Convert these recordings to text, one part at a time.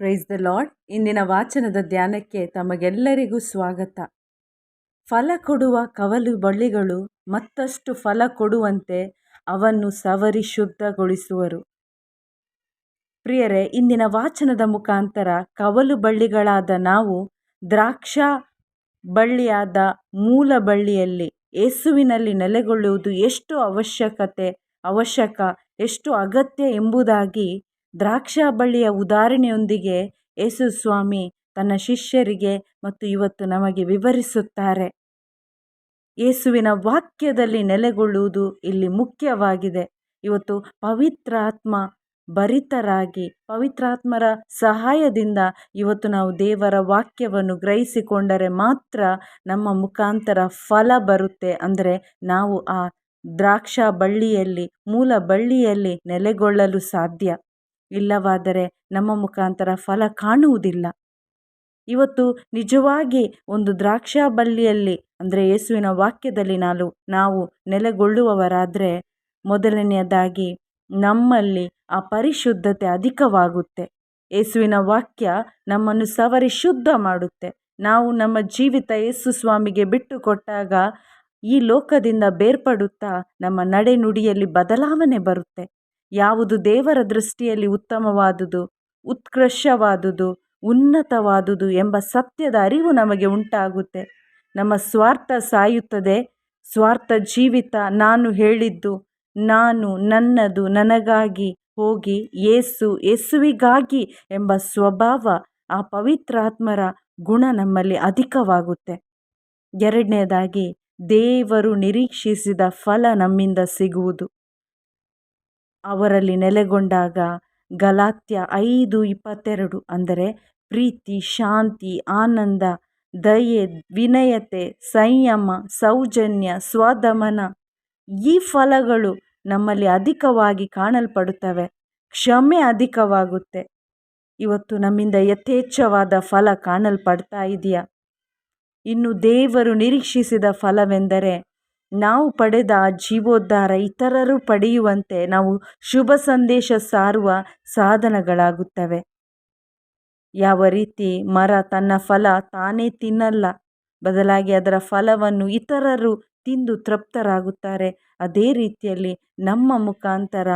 Praise the lord ಇಂದಿನ ವಾಚನದ ಧ್ಯಾನಕ್ಕೆ ತಮಗೆಲ್ಲರಿಗೂ ಸ್ವಾಗತ. ಫಲ ಕೊಡುವ ಕವಲು ಬಳ್ಳಿಗಳು ಮತ್ತಷ್ಟು ಫಲ ಕೊಡುವಂತೆ ಅವನ್ನು ಸವರಿ ಶುದ್ಧಗೊಳಿಸುವರು. ಪ್ರಿಯರೇ, ಇಂದಿನ ವಾಚನದ ಮುಖಾಂತರ ಕವಲು ಬಳ್ಳಿಗಳಾದ ನಾವು ದ್ರಾಕ್ಷ ಬಳ್ಳಿಯಾದ ಮೂಲ ಬಳ್ಳಿಯಲ್ಲಿ ಯೇಸುವಿನಲ್ಲಿ ನೆಲೆಗೊಳ್ಳುವುದು ಎಷ್ಟು ಅವಶ್ಯಕತೆ, ಅವಶ್ಯಕ, ಎಷ್ಟು ಅಗತ್ಯ ಎಂಬುದಾಗಿ ದ್ರಾಕ್ಷಾ ಬಳ್ಳಿಯ ಉದಾಹರಣೆಯೊಂದಿಗೆ ಯೇಸು ಸ್ವಾಮಿ ತನ್ನ ಶಿಷ್ಯರಿಗೆ ಮತ್ತು ಇವತ್ತು ನಮಗೆ ವಿವರಿಸುತ್ತಾರೆ. ಯೇಸುವಿನ ವಾಕ್ಯದಲ್ಲಿ ನೆಲೆಗೊಳ್ಳುವುದು ಇಲ್ಲಿ ಮುಖ್ಯವಾಗಿದೆ. ಇವತ್ತು ಪವಿತ್ರಾತ್ಮ ಭರಿತರಾಗಿ, ಪವಿತ್ರಾತ್ಮರ ಸಹಾಯದಿಂದ ಇವತ್ತು ನಾವು ದೇವರ ವಾಕ್ಯವನ್ನು ಗ್ರಹಿಸಿಕೊಂಡರೆ ಮಾತ್ರ ನಮ್ಮ ಮುಖಾಂತರ ಫಲ ಬರುತ್ತೆ. ಅಂದರೆ ನಾವು ಆ ದ್ರಾಕ್ಷಾ ಬಳ್ಳಿಯಲ್ಲಿ ಮೂಲ ಬಳ್ಳಿಯಲ್ಲಿ ನೆಲೆಗೊಳ್ಳಲು ಸಾಧ್ಯ. ಇಲ್ಲವಾದರೆ ನಮ್ಮ ಮುಖಾಂತರ ಫಲ ಕಾಣುವುದಿಲ್ಲ. ಇವತ್ತು ನಿಜವಾಗಿ ಒಂದು ದ್ರಾಕ್ಷಾ ಬಳ್ಳಿಯಲ್ಲಿ ಅಂದರೆ ಯೇಸುವಿನ ವಾಕ್ಯದಲ್ಲಿ ನಾನು, ನಾವು ನೆಲೆಗೊಳ್ಳುವವರಾದರೆ ಮೊದಲನೆಯದಾಗಿ ನಮ್ಮಲ್ಲಿ ಆ ಪರಿಶುದ್ಧತೆ ಅಧಿಕವಾಗುತ್ತೆ. ಯೇಸುವಿನ ವಾಕ್ಯ ನಮ್ಮನ್ನು ಸವರಿ ಶುದ್ಧ ಮಾಡುತ್ತೆ. ನಾವು ನಮ್ಮ ಜೀವಿತ ಯೇಸು ಸ್ವಾಮಿಗೆ ಬಿಟ್ಟು ಕೊಟ್ಟಾಗ ಈ ಲೋಕದಿಂದ ಬೇರ್ಪಡುತ್ತಾ ನಮ್ಮ ನಡೆನುಡಿಯಲ್ಲಿ ಬದಲಾವಣೆ ಬರುತ್ತೆ. ಯಾವುದು ದೇವರ ದೃಷ್ಟಿಯಲ್ಲಿ ಉತ್ತಮವಾದುದು, ಉತ್ಕೃಷ್ಟವಾದುದು, ಉನ್ನತವಾದುದು ಎಂಬ ಸತ್ಯದ ಅರಿವು ನಮಗೆ ಉಂಟಾಗುತ್ತೆ. ನಮ್ಮ ಸ್ವಾರ್ಥ ಸಾಯುತ್ತದೆ. ಸ್ವಾರ್ಥ ಜೀವಿತ ನಾನು ಹೇಳಿದ್ದು, ನಾನು ನನ್ನದು, ನನಗಾಗಿ ಹೋಗಿ ಏಸು, ಯೇಸುವಿಗಾಗಿ ಎಂಬ ಸ್ವಭಾವ ಆ ಪವಿತ್ರಾತ್ಮರ ಗುಣ ನಮ್ಮಲ್ಲಿ ಅಧಿಕವಾಗುತ್ತೆ. ಎರಡನೇದಾಗಿ ದೇವರು ನಿರೀಕ್ಷಿಸಿದ ಫಲ ನಮ್ಮಿಂದ ಸಿಗುವುದು. ಅವರಲ್ಲಿ ನೆಲೆಗೊಂಡಾಗ ಗಲಾತ್ಯ ಐದು ಇಪ್ಪತ್ತೆರಡು ಅಂದರೆ ಪ್ರೀತಿ, ಶಾಂತಿ, ಆನಂದ, ದಯೆ, ವಿನಯತೆ, ಸಂಯಮ, ಸೌಜನ್ಯ, ಸ್ವದಮನ ಈ ಫಲಗಳು ನಮ್ಮಲ್ಲಿ ಅಧಿಕವಾಗಿ ಕಾಣಲ್ಪಡುತ್ತವೆ. ಕ್ಷಮೆ ಅಧಿಕವಾಗುತ್ತೆ. ಇವತ್ತು ನಮ್ಮಿಂದ ಯಥೇಚ್ಛವಾದ ಫಲ ಕಾಣಲ್ಪಡ್ತಾ ಇದೆಯಾ? ಇನ್ನು ದೇವರು ನಿರೀಕ್ಷಿಸಿದ ಫಲವೆಂದರೆ ನಾವು ಪಡೆದ ಜೀವೋದ್ಧಾರ ಇತರರು ಪಡೆಯುವಂತೆ ನಾವು ಶುಭ ಸಂದೇಶ ಸಾರುವ ಸಾಧನಗಳಾಗುತ್ತವೆ. ಯಾವ ರೀತಿ ಮರ ತನ್ನ ಫಲ ತಾನೇ ತಿನ್ನಲ್ಲ, ಬದಲಾಗಿ ಅದರ ಫಲವನ್ನು ಇತರರು ತಿಂದು ತೃಪ್ತರಾಗುತ್ತಾರೆ. ಅದೇ ರೀತಿಯಲ್ಲಿ ನಮ್ಮ ಮುಖಾಂತರ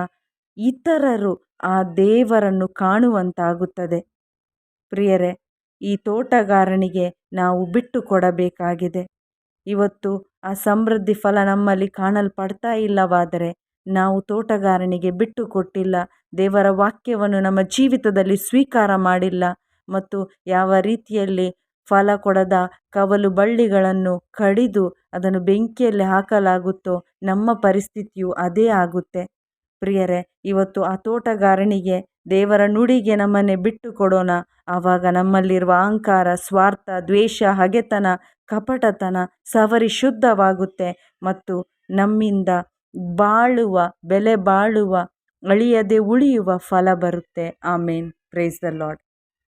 ಇತರರು ಆ ದೇವರನ್ನು ಕಾಣುವಂತಾಗುತ್ತದೆ. ಪ್ರಿಯರೇ, ಈ ತೋಟಗಾರನಿಗೆ ನಾವು ಬಿಟ್ಟು ಕೊಡಬೇಕಾಗಿದೆ. ಇವತ್ತು ಆ ಸಮೃದ್ಧಿ ಫಲ ನಮ್ಮಲ್ಲಿ ಕಾಣಲ್ಪಡ್ತಾ ಇಲ್ಲವಾದರೆ ನಾವು ತೋಟಗಾರನಿಗೆ ಬಿಟ್ಟು ಕೊಟ್ಟಿಲ್ಲ, ದೇವರ ವಾಕ್ಯವನ್ನು ನಮ್ಮ ಜೀವಿತದಲ್ಲಿ ಸ್ವೀಕಾರ ಮಾಡಿಲ್ಲ ಮತ್ತು ಯಾವ ರೀತಿಯಲ್ಲಿ ಫಲ ಕೊಡದ ಕವಲು ಬಳ್ಳಿಗಳನ್ನು ಕಡಿದು ಅದನ್ನು ಬೆಂಕಿಯಲ್ಲಿ ಹಾಕಲಾಗುತ್ತೋ ನಮ್ಮ ಪರಿಸ್ಥಿತಿಯು ಅದೇ ಆಗುತ್ತೆ. ಪ್ರಿಯರೇ, ಇವತ್ತು ಆ ತೋಟಗಾರನಿಗೆ ದೇವರ ನುಡಿಗೆ ನಮ್ಮನ್ನೇ ಬಿಟ್ಟು ಕೊಡೋಣ ಆವಾಗ ನಮ್ಮಲ್ಲಿರುವ ಅಹಂಕಾರ, ಸ್ವಾರ್ಥ, ದ್ವೇಷ, ಹಗೆತನ, ಕಪಟತನ ಸವರಿ ಶುದ್ಧವಾಗುತ್ತೆ ಮತ್ತು ನಮ್ಮಿಂದ ಬಾಳುವ, ಬೆಲೆ ಬಾಳುವ, ಅಳಿಯದೆ ಉಳಿಯುವ ಫಲ ಬರುತ್ತೆ. ಆಮೇನ್. Praise the Lad